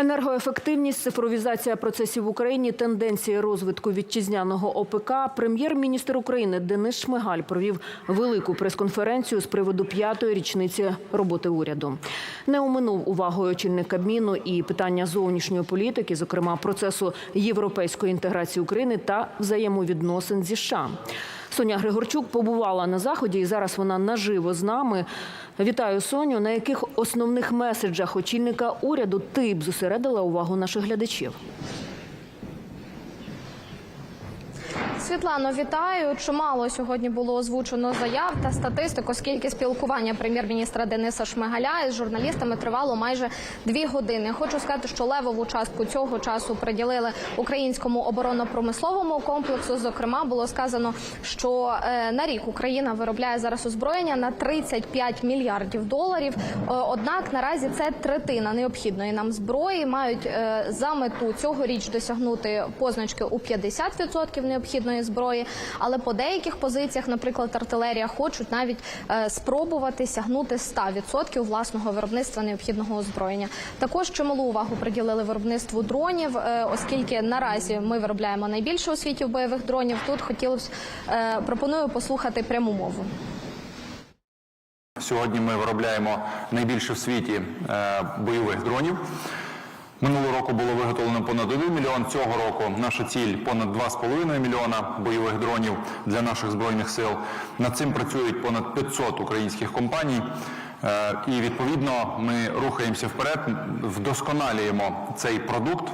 Енергоефективність, цифровізація процесів в Україні, тенденції розвитку вітчизняного ОПК. Прем'єр-міністр України Денис Шмигаль провів велику прес-конференцію з приводу п'ятої річниці роботи уряду. Не оминув увагою очільник Кабміну і питання зовнішньої політики, зокрема процесу європейської інтеграції України та взаємовідносин зі США. Соня Григорчук побувала на заході, і зараз вона наживо з нами. Вітаю Соню. На яких основних меседжах очільника уряду ти б зосередила увагу наших глядачів? Світлано, вітаю. Чимало сьогодні було озвучено заяв та статистик, оскільки спілкування прем'єр-міністра Дениса Шмигаля із журналістами тривало майже дві години. Хочу сказати, що левову частку цього часу приділили українському оборонно-промисловому комплексу. Зокрема, було сказано, що е, на рік Україна виробляє зараз озброєння на 35 мільярдів доларів. Е, Однак наразі це третина необхідної нам зброї. Мають е, за мету цьогоріч досягнути позначки у 50% необхідної зброї. Але по деяких позиціях, наприклад, артилерія, хочуть навіть е, спробувати сягнути 100% власного виробництва необхідного озброєння. Також чималу увагу приділили виробництву дронів, е, оскільки наразі ми виробляємо найбільше у світі бойових дронів. Тут хотілося е, пропоную послухати пряму мову. Сьогодні ми виробляємо найбільше в світі бойових дронів. Минулого року було виготовлено понад 1 мільйон. Цього року наша ціль понад 2,5 мільйона бойових дронів для наших збройних сил. Над цим працюють понад 500 українських компаній. Е, І відповідно ми рухаємося вперед, вдосконалюємо цей продукт.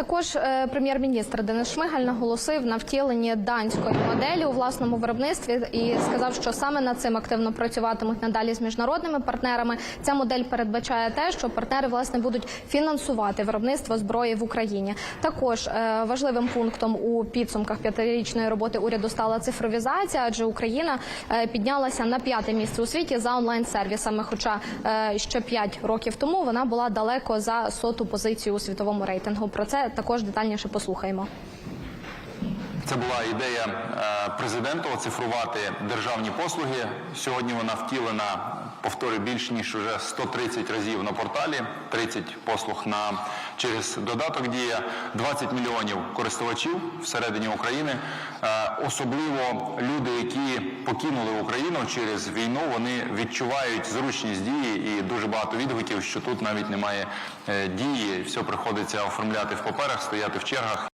Також е, прем'єр-міністр Денис Шмигаль наголосив на втіленні данської моделі у власному виробництві і сказав, що саме над цим активно працюватимуть надалі з міжнародними партнерами. Ця модель передбачає те, що партнери власне будуть фінансувати виробництво зброї в Україні. Також е, важливим пунктом у підсумках п'ятирічної роботи уряду стала цифровізація, адже Україна е, піднялася на п'яте місце у світі за онлайн-сервісами. Хоча е, ще п'ять років тому вона була далеко за соту позицію у світовому рейтингу. Про це також детальніше послухаємо. Це була ідея е, президента оцифрувати державні послуги. Сьогодні вона втілена, повторюю, більш ніж уже 130 разів на порталі, 30 послуг на через додаток дія, 20 мільйонів користувачів всередині України. Особливо люди, які покинули Україну через війну, вони відчувають зручність дії і дуже багато відгуків, що тут навіть немає е, дії, все приходиться оформляти в паперах, стояти в чергах.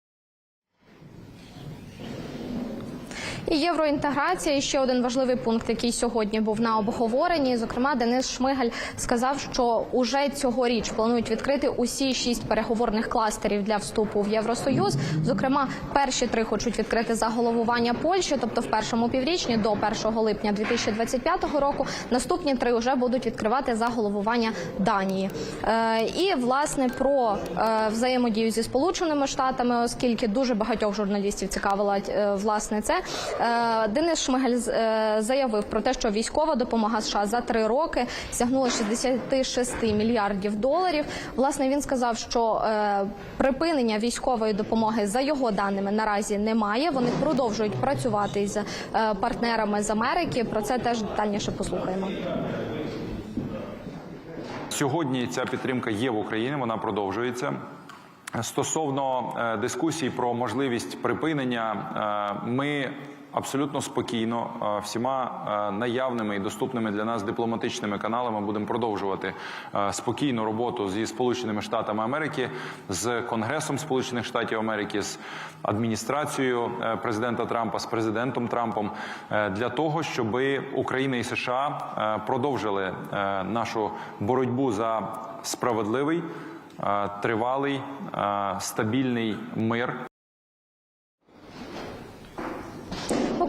І євроінтеграція і ще один важливий пункт, який сьогодні був на обговоренні. Зокрема, Денис Шмигаль сказав, що уже цьогоріч планують відкрити усі шість переговорних кластерів для вступу в Євросоюз. Зокрема, перші три хочуть відкрити за головування Польщі, тобто в першому піврічні до 1 липня 2025 року. Наступні три вже будуть відкривати за головування Данії. Е, і власне про е, взаємодію зі сполученими штатами, оскільки дуже багатьох журналістів цікавила е, власне це. Е, Денис Шмигаль е, заявив про те, що військова допомога США за три роки сягнула 66 мільярдів доларів. Власне, він сказав, що е, припинення військової допомоги за його даними наразі немає. Вони продовжують працювати з партнерами з Америки. Про це теж детальніше послухаємо. Сьогодні ця підтримка є в Україні, вона продовжується. Стосовно дискусій про можливість припинення, ми абсолютно спокійно всіма наявними і доступними для нас дипломатичними каналами будемо продовжувати спокійну роботу зі Сполученими Штатами Америки, з Конгресом Сполучених Штатів Америки, з адміністрацією е, президента Трампа, з президентом Трампом е, для того, щоб Україна і США е, продовжили нашу боротьбу за справедливий, тривалий, стабільний мир.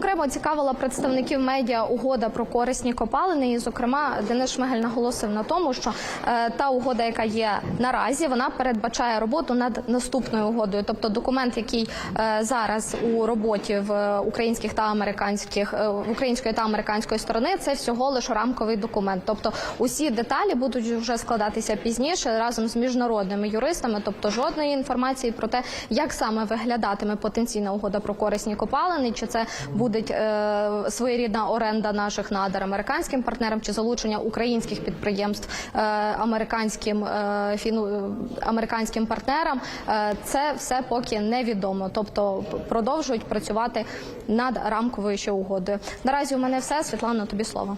Окремо цікавила представників медіа угода про корисні копалини. І, зокрема, Денис Шмигель наголосив на тому, що е, та угода, яка є наразі, вона передбачає роботу над наступною угодою. Тобто документ, який е, зараз у роботі в українських та американських е, української та американської сторони, це всього лише рамковий документ. Тобто усі деталі будуть вже складатися пізніше разом з міжнародними юристами, тобто жодної інформації про те, як саме виглядатиме потенційна угода про корисні копалини, чи це буде буде е, своєрідна оренда наших надр американським партнерам чи залучення українських підприємств е, американським е, фіну, американським партнерам. Е, це все поки невідомо. Тобто продовжують працювати над рамковою ще угодою. Наразі у мене все. Світлана, тобі слово.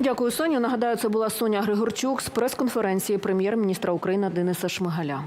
Дякую, Соню. Нагадаю, це була Соня Григорчук з прес-конференції прем'єр-міністра України Дениса Шмигаля.